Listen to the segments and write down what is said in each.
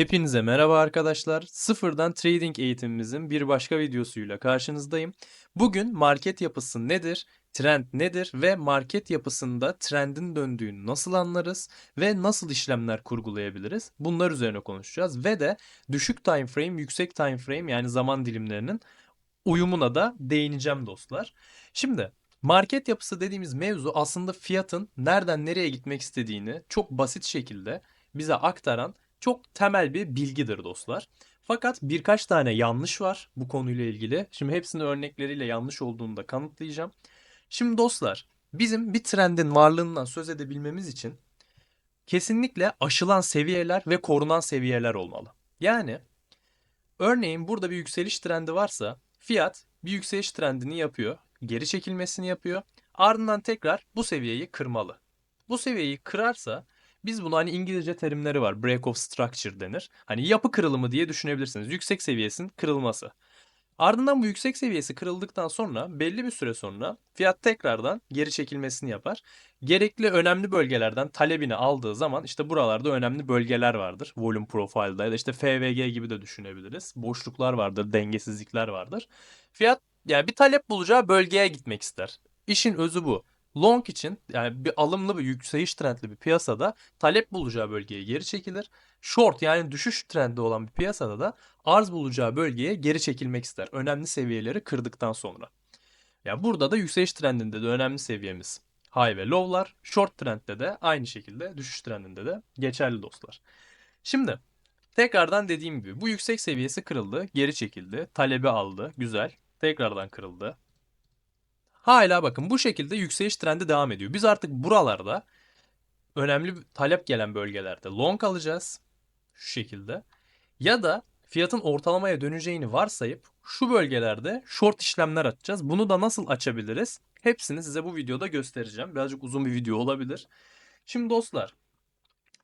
Hepinize merhaba arkadaşlar. Sıfırdan trading eğitimimizin bir başka videosuyla karşınızdayım. Bugün market yapısı nedir, trend nedir ve market yapısında trendin döndüğünü nasıl anlarız ve nasıl işlemler kurgulayabiliriz? Bunlar üzerine konuşacağız ve de düşük time frame, yüksek time frame yani zaman dilimlerinin uyumuna da değineceğim dostlar. Şimdi market yapısı dediğimiz mevzu aslında fiyatın nereden nereye gitmek istediğini çok basit şekilde bize aktaran çok temel bir bilgidir dostlar. Fakat birkaç tane yanlış var bu konuyla ilgili. Şimdi hepsini örnekleriyle yanlış olduğunu da kanıtlayacağım. Şimdi dostlar, bizim bir trendin varlığından söz edebilmemiz için kesinlikle aşılan seviyeler ve korunan seviyeler olmalı. Yani örneğin burada bir yükseliş trendi varsa fiyat bir yükseliş trendini yapıyor, geri çekilmesini yapıyor. Ardından tekrar bu seviyeyi kırmalı. Bu seviyeyi kırarsa biz bunu hani İngilizce terimleri var. Break of structure denir. Hani yapı kırılımı diye düşünebilirsiniz. Yüksek seviyesinin kırılması. Ardından bu yüksek seviyesi kırıldıktan sonra belli bir süre sonra fiyat tekrardan geri çekilmesini yapar. Gerekli önemli bölgelerden talebini aldığı zaman işte buralarda önemli bölgeler vardır. Volume profile'da ya da işte FVG gibi de düşünebiliriz. Boşluklar vardır, dengesizlikler vardır. Fiyat yani bir talep bulacağı bölgeye gitmek ister. İşin özü bu. Long için yani bir alımlı bir yükseliş trendli bir piyasada talep bulacağı bölgeye geri çekilir. Short yani düşüş trendi olan bir piyasada da arz bulacağı bölgeye geri çekilmek ister. Önemli seviyeleri kırdıktan sonra. Ya burada da yükseliş trendinde de önemli seviyemiz high ve low'lar. Short trendde de aynı şekilde düşüş trendinde de geçerli dostlar. Şimdi tekrardan dediğim gibi bu yüksek seviyesi kırıldı, geri çekildi, talebi aldı, güzel. Tekrardan kırıldı, Hala bakın bu şekilde yükseliş trendi devam ediyor. Biz artık buralarda önemli talep gelen bölgelerde long alacağız. Şu şekilde. Ya da fiyatın ortalamaya döneceğini varsayıp şu bölgelerde short işlemler açacağız. Bunu da nasıl açabiliriz? Hepsini size bu videoda göstereceğim. Birazcık uzun bir video olabilir. Şimdi dostlar,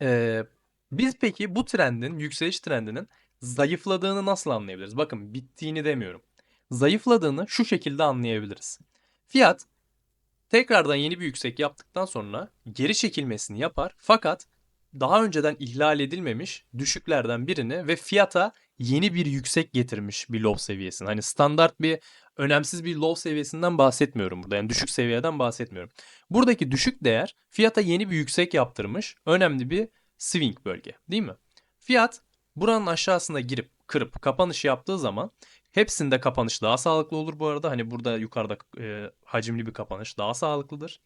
ee, biz peki bu trendin, yükseliş trendinin zayıfladığını nasıl anlayabiliriz? Bakın bittiğini demiyorum. Zayıfladığını şu şekilde anlayabiliriz. Fiyat tekrardan yeni bir yüksek yaptıktan sonra geri çekilmesini yapar fakat daha önceden ihlal edilmemiş düşüklerden birini ve fiyata yeni bir yüksek getirmiş bir low seviyesini. Hani standart bir önemsiz bir low seviyesinden bahsetmiyorum burada. Yani düşük seviyeden bahsetmiyorum. Buradaki düşük değer fiyata yeni bir yüksek yaptırmış. Önemli bir swing bölge değil mi? Fiyat buranın aşağısına girip kırıp kapanış yaptığı zaman Hepsinde kapanış daha sağlıklı olur bu arada. Hani burada yukarıda e, hacimli bir kapanış daha sağlıklıdır.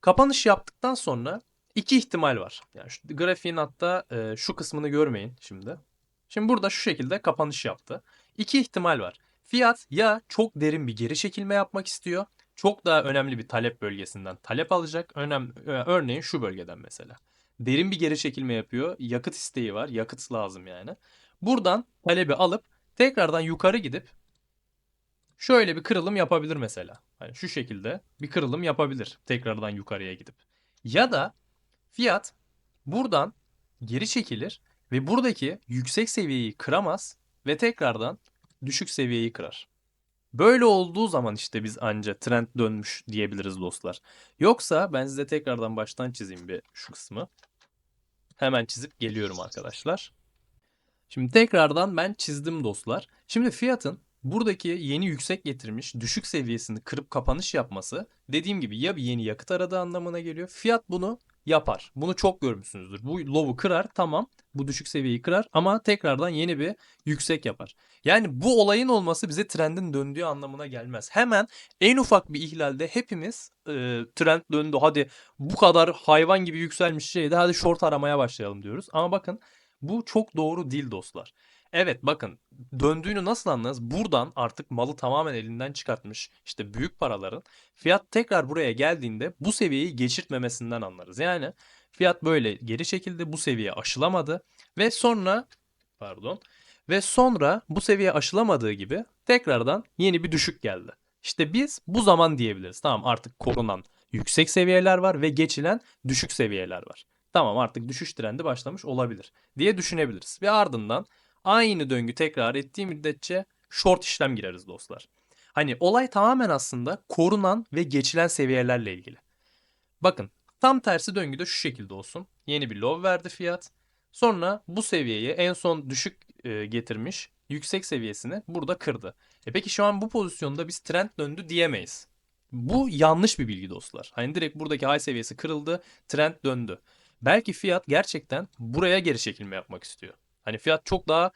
Kapanış yaptıktan sonra iki ihtimal var. Yani şu grafiğin hatta e, şu kısmını görmeyin şimdi. Şimdi burada şu şekilde kapanış yaptı. İki ihtimal var. Fiyat ya çok derin bir geri çekilme yapmak istiyor. Çok daha önemli bir talep bölgesinden talep alacak. Önem, e, örneğin şu bölgeden mesela. Derin bir geri çekilme yapıyor. Yakıt isteği var. Yakıt lazım yani. Buradan talebi alıp Tekrardan yukarı gidip şöyle bir kırılım yapabilir mesela. Hani şu şekilde bir kırılım yapabilir tekrardan yukarıya gidip. Ya da fiyat buradan geri çekilir ve buradaki yüksek seviyeyi kıramaz ve tekrardan düşük seviyeyi kırar. Böyle olduğu zaman işte biz anca trend dönmüş diyebiliriz dostlar. Yoksa ben size tekrardan baştan çizeyim bir şu kısmı. Hemen çizip geliyorum arkadaşlar. Şimdi tekrardan ben çizdim dostlar. Şimdi fiyatın buradaki yeni yüksek getirmiş düşük seviyesini kırıp kapanış yapması dediğim gibi ya bir yeni yakıt aradığı anlamına geliyor. Fiyat bunu yapar. Bunu çok görmüşsünüzdür. Bu low'u kırar tamam bu düşük seviyeyi kırar ama tekrardan yeni bir yüksek yapar. Yani bu olayın olması bize trendin döndüğü anlamına gelmez. Hemen en ufak bir ihlalde hepimiz e, trend döndü hadi bu kadar hayvan gibi yükselmiş şeyde hadi short aramaya başlayalım diyoruz. Ama bakın bu çok doğru değil dostlar. Evet bakın döndüğünü nasıl anlarız? Buradan artık malı tamamen elinden çıkartmış işte büyük paraların fiyat tekrar buraya geldiğinde bu seviyeyi geçirtmemesinden anlarız. Yani fiyat böyle geri çekildi bu seviye aşılamadı ve sonra pardon ve sonra bu seviye aşılamadığı gibi tekrardan yeni bir düşük geldi. İşte biz bu zaman diyebiliriz. Tamam artık korunan yüksek seviyeler var ve geçilen düşük seviyeler var. Tamam artık düşüş trendi başlamış olabilir diye düşünebiliriz. Ve ardından aynı döngü tekrar ettiği müddetçe short işlem gireriz dostlar. Hani olay tamamen aslında korunan ve geçilen seviyelerle ilgili. Bakın tam tersi döngüde şu şekilde olsun. Yeni bir low verdi fiyat. Sonra bu seviyeyi en son düşük e, getirmiş yüksek seviyesini burada kırdı. E peki şu an bu pozisyonda biz trend döndü diyemeyiz. Bu yanlış bir bilgi dostlar. Hani direkt buradaki high seviyesi kırıldı, trend döndü. Belki fiyat gerçekten buraya geri çekilme yapmak istiyor. Hani fiyat çok daha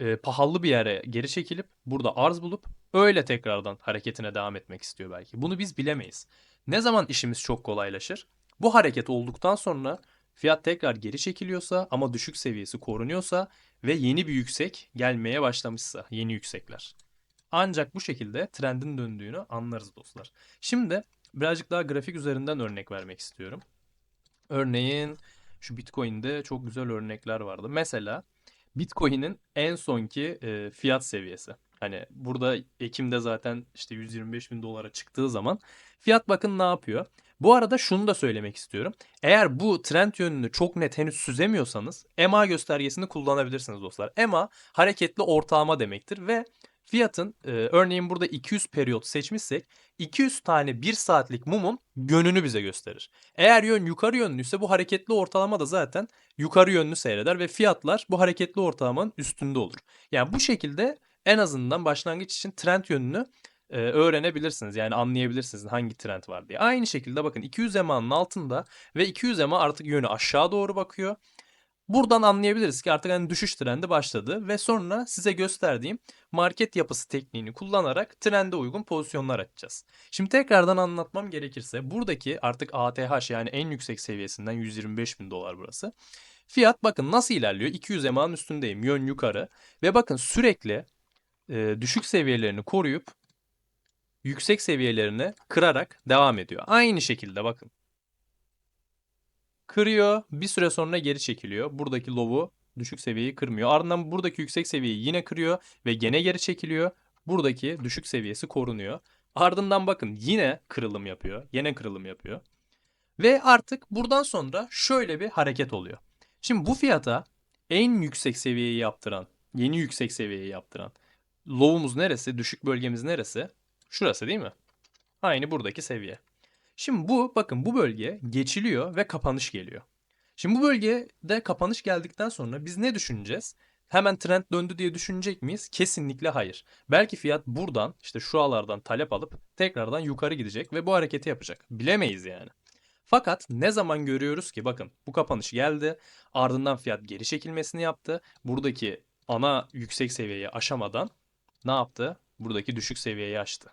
e, pahalı bir yere geri çekilip burada arz bulup öyle tekrardan hareketine devam etmek istiyor belki. Bunu biz bilemeyiz. Ne zaman işimiz çok kolaylaşır? Bu hareket olduktan sonra fiyat tekrar geri çekiliyorsa ama düşük seviyesi korunuyorsa ve yeni bir yüksek gelmeye başlamışsa yeni yüksekler. Ancak bu şekilde trendin döndüğünü anlarız dostlar. Şimdi birazcık daha grafik üzerinden örnek vermek istiyorum. Örneğin şu Bitcoin'de çok güzel örnekler vardı. Mesela Bitcoin'in en sonki e, fiyat seviyesi. Hani burada Ekim'de zaten işte 125 bin dolara çıktığı zaman fiyat bakın ne yapıyor. Bu arada şunu da söylemek istiyorum. Eğer bu trend yönünü çok net henüz süzemiyorsanız EMA göstergesini kullanabilirsiniz dostlar. EMA hareketli ortalama demektir ve fiyatın e, örneğin burada 200 periyot seçmişsek 200 tane 1 saatlik mumun yönünü bize gösterir. Eğer yön yukarı yönlüyse bu hareketli ortalama da zaten yukarı yönlü seyreder ve fiyatlar bu hareketli ortalamanın üstünde olur. Yani bu şekilde en azından başlangıç için trend yönünü e, öğrenebilirsiniz. Yani anlayabilirsiniz hangi trend var diye. Aynı şekilde bakın 200 EMA'nın altında ve 200 EMA artık yönü aşağı doğru bakıyor. Buradan anlayabiliriz ki artık hani düşüş trendi başladı ve sonra size gösterdiğim market yapısı tekniğini kullanarak trende uygun pozisyonlar açacağız. Şimdi tekrardan anlatmam gerekirse buradaki artık ATH yani en yüksek seviyesinden 125 bin dolar burası. Fiyat bakın nasıl ilerliyor? 200 EMA'nın üstündeyim yön yukarı ve bakın sürekli e, düşük seviyelerini koruyup yüksek seviyelerini kırarak devam ediyor. Aynı şekilde bakın. Kırıyor, bir süre sonra geri çekiliyor. Buradaki low'u düşük seviyeyi kırmıyor. Ardından buradaki yüksek seviyeyi yine kırıyor ve gene geri çekiliyor. Buradaki düşük seviyesi korunuyor. Ardından bakın yine kırılım yapıyor. Yine kırılım yapıyor. Ve artık buradan sonra şöyle bir hareket oluyor. Şimdi bu fiyata en yüksek seviyeyi yaptıran, yeni yüksek seviyeyi yaptıran low'umuz neresi, düşük bölgemiz neresi? Şurası değil mi? Aynı buradaki seviye. Şimdi bu bakın bu bölge geçiliyor ve kapanış geliyor. Şimdi bu bölgede kapanış geldikten sonra biz ne düşüneceğiz? Hemen trend döndü diye düşünecek miyiz? Kesinlikle hayır. Belki fiyat buradan işte şu alardan talep alıp tekrardan yukarı gidecek ve bu hareketi yapacak. Bilemeyiz yani. Fakat ne zaman görüyoruz ki bakın bu kapanış geldi. Ardından fiyat geri çekilmesini yaptı. Buradaki ana yüksek seviyeyi aşamadan ne yaptı? Buradaki düşük seviyeyi aştı.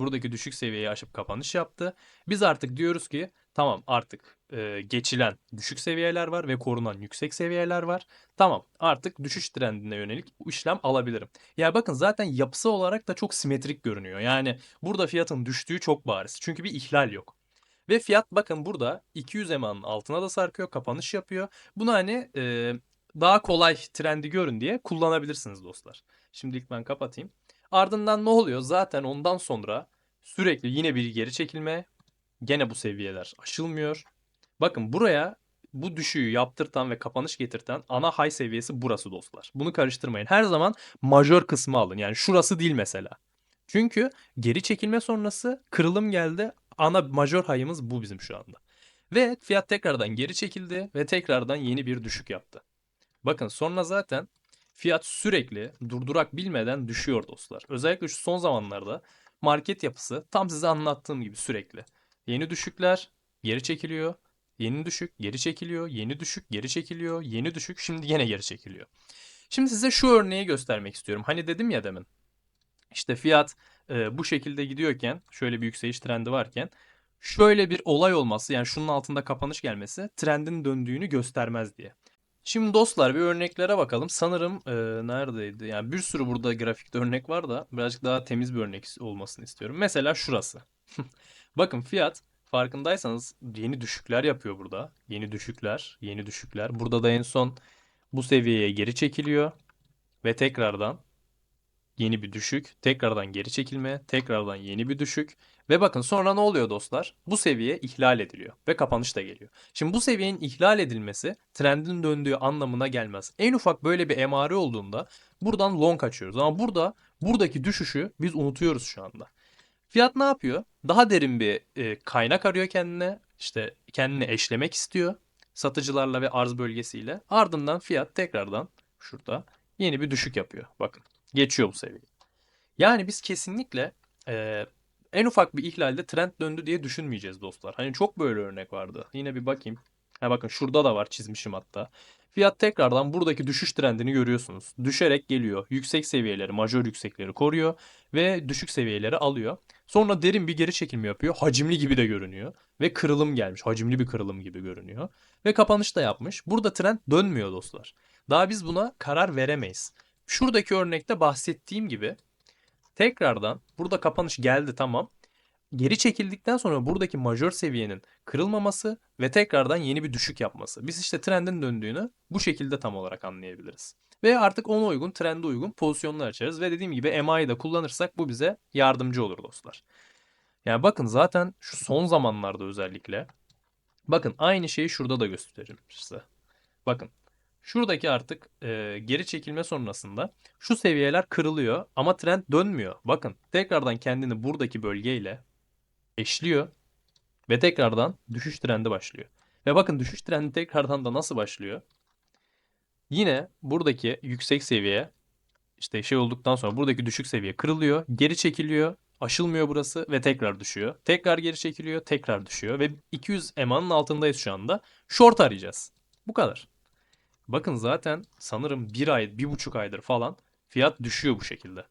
Buradaki düşük seviyeyi aşıp kapanış yaptı. Biz artık diyoruz ki tamam artık e, geçilen düşük seviyeler var ve korunan yüksek seviyeler var. Tamam artık düşüş trendine yönelik işlem alabilirim. Ya bakın zaten yapısı olarak da çok simetrik görünüyor. Yani burada fiyatın düştüğü çok bariz. Çünkü bir ihlal yok. Ve fiyat bakın burada 200 EMA'nın altına da sarkıyor, kapanış yapıyor. Bunu hani e, daha kolay trendi görün diye kullanabilirsiniz dostlar. Şimdilik ben kapatayım. Ardından ne oluyor? Zaten ondan sonra sürekli yine bir geri çekilme. Gene bu seviyeler aşılmıyor. Bakın buraya bu düşüğü yaptırtan ve kapanış getirten ana high seviyesi burası dostlar. Bunu karıştırmayın. Her zaman majör kısmı alın. Yani şurası değil mesela. Çünkü geri çekilme sonrası kırılım geldi. Ana majör high'ımız bu bizim şu anda. Ve fiyat tekrardan geri çekildi ve tekrardan yeni bir düşük yaptı. Bakın sonra zaten fiyat sürekli durdurak bilmeden düşüyor dostlar. Özellikle şu son zamanlarda market yapısı tam size anlattığım gibi sürekli. Yeni düşükler geri çekiliyor. Yeni düşük geri çekiliyor. Yeni düşük geri çekiliyor. Yeni düşük şimdi yine geri çekiliyor. Şimdi size şu örneği göstermek istiyorum. Hani dedim ya demin. İşte fiyat e, bu şekilde gidiyorken şöyle bir yükseliş trendi varken şöyle bir olay olması yani şunun altında kapanış gelmesi trendin döndüğünü göstermez diye. Şimdi dostlar bir örneklere bakalım. Sanırım e, neredeydi? Yani bir sürü burada grafikte örnek var da birazcık daha temiz bir örnek olmasını istiyorum. Mesela şurası. Bakın fiyat farkındaysanız yeni düşükler yapıyor burada. Yeni düşükler, yeni düşükler. Burada da en son bu seviyeye geri çekiliyor ve tekrardan yeni bir düşük, tekrardan geri çekilme, tekrardan yeni bir düşük ve bakın sonra ne oluyor dostlar? Bu seviye ihlal ediliyor ve kapanış da geliyor. Şimdi bu seviyenin ihlal edilmesi trendin döndüğü anlamına gelmez. En ufak böyle bir emare olduğunda buradan long açıyoruz ama burada buradaki düşüşü biz unutuyoruz şu anda. Fiyat ne yapıyor? Daha derin bir e, kaynak arıyor kendine. İşte kendini eşlemek istiyor. satıcılarla ve arz bölgesiyle. Ardından fiyat tekrardan şurada yeni bir düşük yapıyor. Bakın geçiyor bu seviyeyi. Yani biz kesinlikle e, en ufak bir ihlalde trend döndü diye düşünmeyeceğiz dostlar. Hani çok böyle örnek vardı. Yine bir bakayım. Ha bakın şurada da var çizmişim hatta. Fiyat tekrardan buradaki düşüş trendini görüyorsunuz. Düşerek geliyor. Yüksek seviyeleri, majör yüksekleri koruyor ve düşük seviyeleri alıyor. Sonra derin bir geri çekilme yapıyor. Hacimli gibi de görünüyor. Ve kırılım gelmiş. Hacimli bir kırılım gibi görünüyor. Ve kapanış da yapmış. Burada trend dönmüyor dostlar. Daha biz buna karar veremeyiz. Şuradaki örnekte bahsettiğim gibi tekrardan burada kapanış geldi tamam. Geri çekildikten sonra buradaki majör seviyenin kırılmaması ve tekrardan yeni bir düşük yapması. Biz işte trendin döndüğünü bu şekilde tam olarak anlayabiliriz. Ve artık ona uygun, trende uygun pozisyonlar açarız. Ve dediğim gibi MA'yı da kullanırsak bu bize yardımcı olur dostlar. Yani bakın zaten şu son zamanlarda özellikle bakın aynı şeyi şurada da göstereyim size. Bakın şuradaki artık e, geri çekilme sonrasında şu seviyeler kırılıyor ama trend dönmüyor. Bakın tekrardan kendini buradaki bölgeyle eşliyor ve tekrardan düşüş trendi başlıyor. Ve bakın düşüş trendi tekrardan da nasıl başlıyor? Yine buradaki yüksek seviye işte şey olduktan sonra buradaki düşük seviye kırılıyor, geri çekiliyor, aşılmıyor burası ve tekrar düşüyor. Tekrar geri çekiliyor, tekrar düşüyor ve 200 EMA'nın altındayız şu anda. Short arayacağız. Bu kadar. Bakın zaten sanırım bir ay, bir buçuk aydır falan fiyat düşüyor bu şekilde.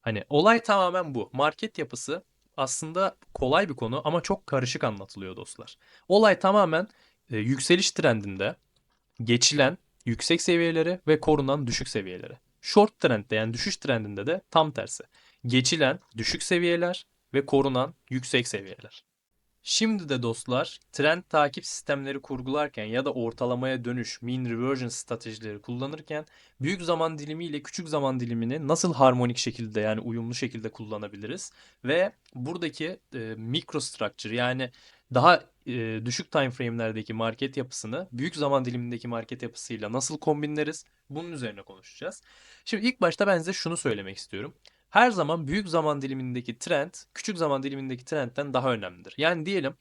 Hani olay tamamen bu. Market yapısı aslında kolay bir konu ama çok karışık anlatılıyor dostlar. Olay tamamen e, yükseliş trendinde geçilen yüksek seviyeleri ve korunan düşük seviyeleri. Short trendde yani düşüş trendinde de tam tersi. Geçilen düşük seviyeler ve korunan yüksek seviyeler. Şimdi de dostlar trend takip sistemleri kurgularken ya da ortalamaya dönüş mean reversion stratejileri kullanırken büyük zaman dilimi ile küçük zaman dilimini nasıl harmonik şekilde yani uyumlu şekilde kullanabiliriz ve buradaki e, microstructure yani daha e, düşük time frame'lerdeki market yapısını büyük zaman dilimindeki market yapısıyla nasıl kombinleriz? Bunun üzerine konuşacağız. Şimdi ilk başta ben size şunu söylemek istiyorum. Her zaman büyük zaman dilimindeki trend küçük zaman dilimindeki trendten daha önemlidir. Yani diyelim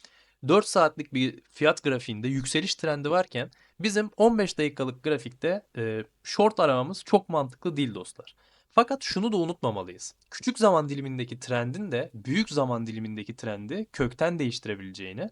4 saatlik bir fiyat grafiğinde yükseliş trendi varken bizim 15 dakikalık grafikte e, short aramamız çok mantıklı değil dostlar. Fakat şunu da unutmamalıyız. Küçük zaman dilimindeki trendin de büyük zaman dilimindeki trendi kökten değiştirebileceğini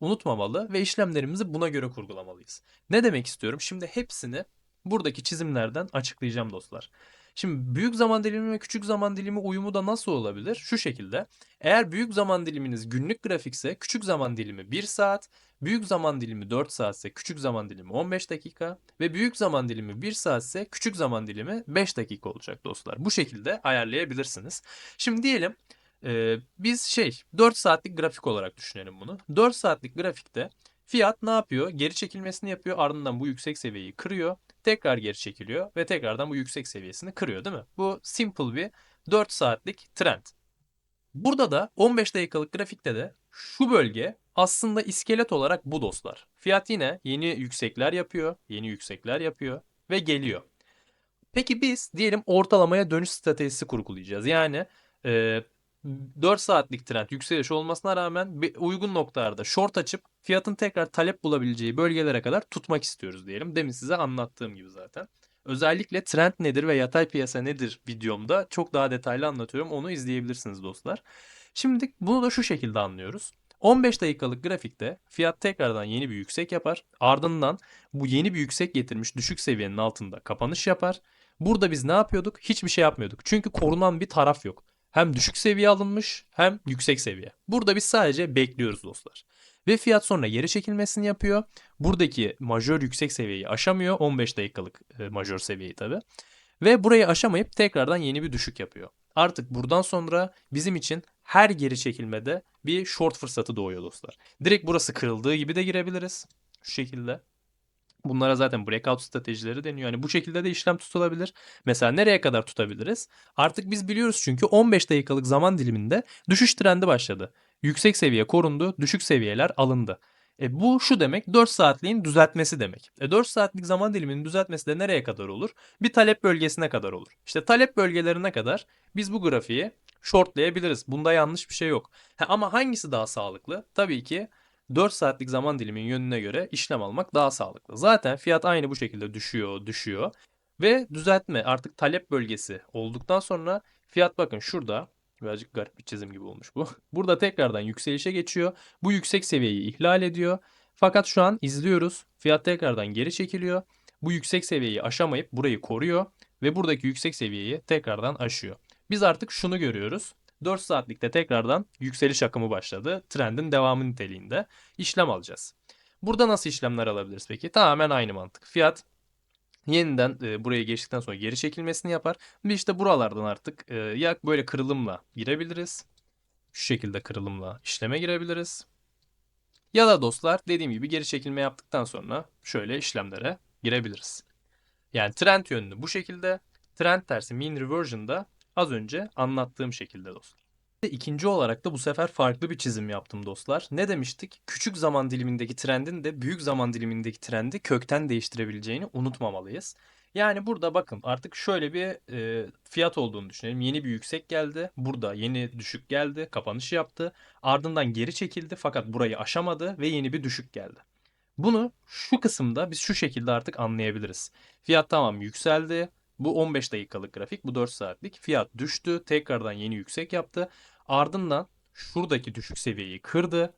unutmamalı ve işlemlerimizi buna göre kurgulamalıyız. Ne demek istiyorum? Şimdi hepsini buradaki çizimlerden açıklayacağım dostlar. Şimdi büyük zaman dilimi ve küçük zaman dilimi uyumu da nasıl olabilir? Şu şekilde. Eğer büyük zaman diliminiz günlük grafikse küçük zaman dilimi 1 saat, büyük zaman dilimi 4 saatse küçük zaman dilimi 15 dakika ve büyük zaman dilimi 1 saatse küçük zaman dilimi 5 dakika olacak dostlar. Bu şekilde ayarlayabilirsiniz. Şimdi diyelim e, biz şey 4 saatlik grafik olarak düşünelim bunu. 4 saatlik grafikte fiyat ne yapıyor? Geri çekilmesini yapıyor ardından bu yüksek seviyeyi kırıyor tekrar geri çekiliyor ve tekrardan bu yüksek seviyesini kırıyor değil mi? Bu simple bir 4 saatlik trend. Burada da 15 dakikalık grafikte de şu bölge aslında iskelet olarak bu dostlar. Fiyat yine yeni yüksekler yapıyor, yeni yüksekler yapıyor ve geliyor. Peki biz diyelim ortalamaya dönüş stratejisi kurgulayacağız. Yani e, 4 saatlik trend yükseliş olmasına rağmen uygun noktalarda short açıp fiyatın tekrar talep bulabileceği bölgelere kadar tutmak istiyoruz diyelim. Demin size anlattığım gibi zaten. Özellikle trend nedir ve yatay piyasa nedir videomda çok daha detaylı anlatıyorum. Onu izleyebilirsiniz dostlar. Şimdi bunu da şu şekilde anlıyoruz. 15 dakikalık grafikte fiyat tekrardan yeni bir yüksek yapar. Ardından bu yeni bir yüksek getirmiş düşük seviyenin altında kapanış yapar. Burada biz ne yapıyorduk? Hiçbir şey yapmıyorduk. Çünkü korunan bir taraf yok. Hem düşük seviye alınmış hem yüksek seviye. Burada biz sadece bekliyoruz dostlar. Ve fiyat sonra geri çekilmesini yapıyor. Buradaki majör yüksek seviyeyi aşamıyor. 15 dakikalık e, majör seviyeyi tabi. Ve burayı aşamayıp tekrardan yeni bir düşük yapıyor. Artık buradan sonra bizim için her geri çekilmede bir short fırsatı doğuyor dostlar. Direkt burası kırıldığı gibi de girebiliriz. Şu şekilde. Bunlara zaten breakout stratejileri deniyor. Yani bu şekilde de işlem tutulabilir. Mesela nereye kadar tutabiliriz? Artık biz biliyoruz çünkü 15 dakikalık zaman diliminde düşüş trendi başladı. Yüksek seviye korundu, düşük seviyeler alındı. E bu şu demek 4 saatliğin düzeltmesi demek. E 4 saatlik zaman diliminin düzeltmesi de nereye kadar olur? Bir talep bölgesine kadar olur. İşte talep bölgelerine kadar biz bu grafiği shortlayabiliriz. Bunda yanlış bir şey yok. Ha, ama hangisi daha sağlıklı? Tabii ki 4 saatlik zaman diliminin yönüne göre işlem almak daha sağlıklı. Zaten fiyat aynı bu şekilde düşüyor, düşüyor. Ve düzeltme artık talep bölgesi olduktan sonra fiyat bakın şurada birazcık garip bir çizim gibi olmuş bu. Burada tekrardan yükselişe geçiyor. Bu yüksek seviyeyi ihlal ediyor. Fakat şu an izliyoruz. Fiyat tekrardan geri çekiliyor. Bu yüksek seviyeyi aşamayıp burayı koruyor ve buradaki yüksek seviyeyi tekrardan aşıyor. Biz artık şunu görüyoruz. 4 saatlikte tekrardan yükseliş akımı başladı. Trendin devamı niteliğinde işlem alacağız. Burada nasıl işlemler alabiliriz peki? Tamamen aynı mantık. Fiyat yeniden e, buraya geçtikten sonra geri çekilmesini yapar. Ve işte buralardan artık e, ya böyle kırılımla girebiliriz. Şu şekilde kırılımla işleme girebiliriz. Ya da dostlar dediğim gibi geri çekilme yaptıktan sonra şöyle işlemlere girebiliriz. Yani trend yönlü bu şekilde. Trend tersi mean reversion'da az önce anlattığım şekilde dostlar. İkinci olarak da bu sefer farklı bir çizim yaptım dostlar. Ne demiştik? Küçük zaman dilimindeki trendin de büyük zaman dilimindeki trendi kökten değiştirebileceğini unutmamalıyız. Yani burada bakın artık şöyle bir e, fiyat olduğunu düşünelim. Yeni bir yüksek geldi. Burada yeni düşük geldi. Kapanış yaptı. Ardından geri çekildi fakat burayı aşamadı ve yeni bir düşük geldi. Bunu şu kısımda biz şu şekilde artık anlayabiliriz. Fiyat tamam yükseldi. Bu 15 dakikalık grafik, bu 4 saatlik. Fiyat düştü, tekrardan yeni yüksek yaptı. Ardından şuradaki düşük seviyeyi kırdı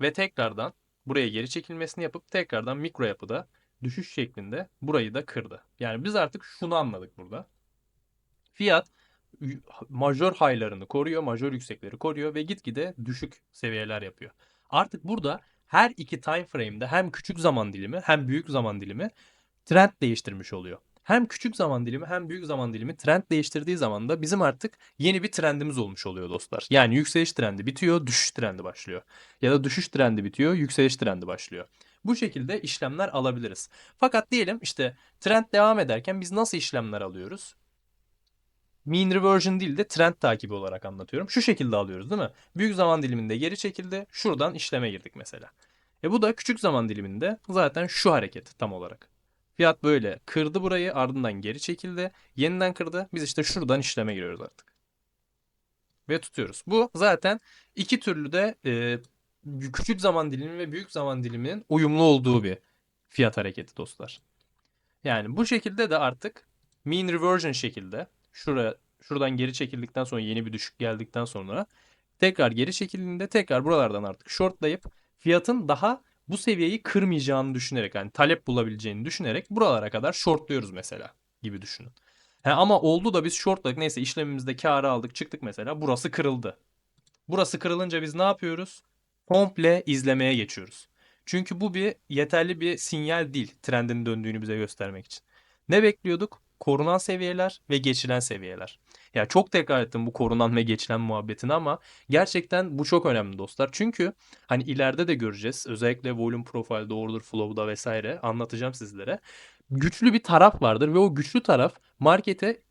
ve tekrardan buraya geri çekilmesini yapıp tekrardan mikro yapıda düşüş şeklinde burayı da kırdı. Yani biz artık şunu anladık burada. Fiyat majör high'larını koruyor, majör yüksekleri koruyor ve gitgide düşük seviyeler yapıyor. Artık burada her iki time frame'de hem küçük zaman dilimi hem büyük zaman dilimi trend değiştirmiş oluyor. Hem küçük zaman dilimi hem büyük zaman dilimi trend değiştirdiği zaman da bizim artık yeni bir trendimiz olmuş oluyor dostlar. Yani yükseliş trendi bitiyor, düşüş trendi başlıyor. Ya da düşüş trendi bitiyor, yükseliş trendi başlıyor. Bu şekilde işlemler alabiliriz. Fakat diyelim işte trend devam ederken biz nasıl işlemler alıyoruz? Mean reversion değil de trend takibi olarak anlatıyorum. Şu şekilde alıyoruz değil mi? Büyük zaman diliminde geri çekildi. Şuradan işleme girdik mesela. E bu da küçük zaman diliminde zaten şu hareket tam olarak. Fiyat böyle kırdı burayı ardından geri çekildi. Yeniden kırdı. Biz işte şuradan işleme giriyoruz artık. Ve tutuyoruz. Bu zaten iki türlü de e, küçük zaman dilimi ve büyük zaman diliminin uyumlu olduğu bir fiyat hareketi dostlar. Yani bu şekilde de artık mean reversion şekilde şuraya şuradan geri çekildikten sonra yeni bir düşük geldikten sonra tekrar geri çekildiğinde tekrar buralardan artık shortlayıp fiyatın daha bu seviyeyi kırmayacağını düşünerek yani talep bulabileceğini düşünerek buralara kadar shortluyoruz mesela gibi düşünün. He, ama oldu da biz shortladık neyse işlemimizde karı aldık çıktık mesela burası kırıldı. Burası kırılınca biz ne yapıyoruz? Komple izlemeye geçiyoruz. Çünkü bu bir yeterli bir sinyal değil trendin döndüğünü bize göstermek için. Ne bekliyorduk? Korunan seviyeler ve geçilen seviyeler. Ya çok tekrar ettim bu korunan ve geçilen muhabbetini ama gerçekten bu çok önemli dostlar. Çünkü hani ileride de göreceğiz. Özellikle volume profilde, order flow'da vesaire anlatacağım sizlere. Güçlü bir taraf vardır ve o güçlü taraf markete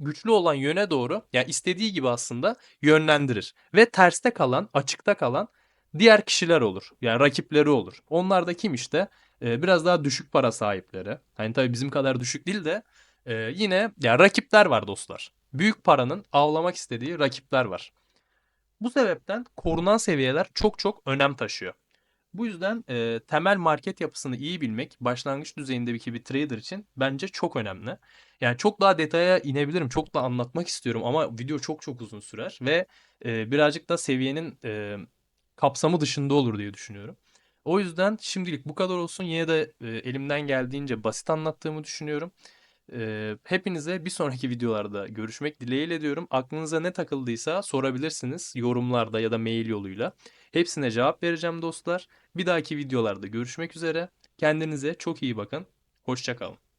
güçlü olan yöne doğru yani istediği gibi aslında yönlendirir. Ve terste kalan, açıkta kalan diğer kişiler olur. Yani rakipleri olur. Onlar da kim işte? Ee, biraz daha düşük para sahipleri. Hani tabii bizim kadar düşük değil de e, yine ya rakipler var dostlar büyük paranın avlamak istediği rakipler var. Bu sebepten korunan seviyeler çok çok önem taşıyor. Bu yüzden e, temel market yapısını iyi bilmek başlangıç düzeyindeki bir trader için bence çok önemli. Yani çok daha detaya inebilirim, çok da anlatmak istiyorum ama video çok çok uzun sürer ve e, birazcık da seviyenin e, kapsamı dışında olur diye düşünüyorum. O yüzden şimdilik bu kadar olsun. Yine de e, elimden geldiğince basit anlattığımı düşünüyorum. Ee, hepinize bir sonraki videolarda görüşmek dileğiyle diyorum. Aklınıza ne takıldıysa sorabilirsiniz yorumlarda ya da mail yoluyla. Hepsine cevap vereceğim dostlar. Bir dahaki videolarda görüşmek üzere. Kendinize çok iyi bakın. Hoşçakalın.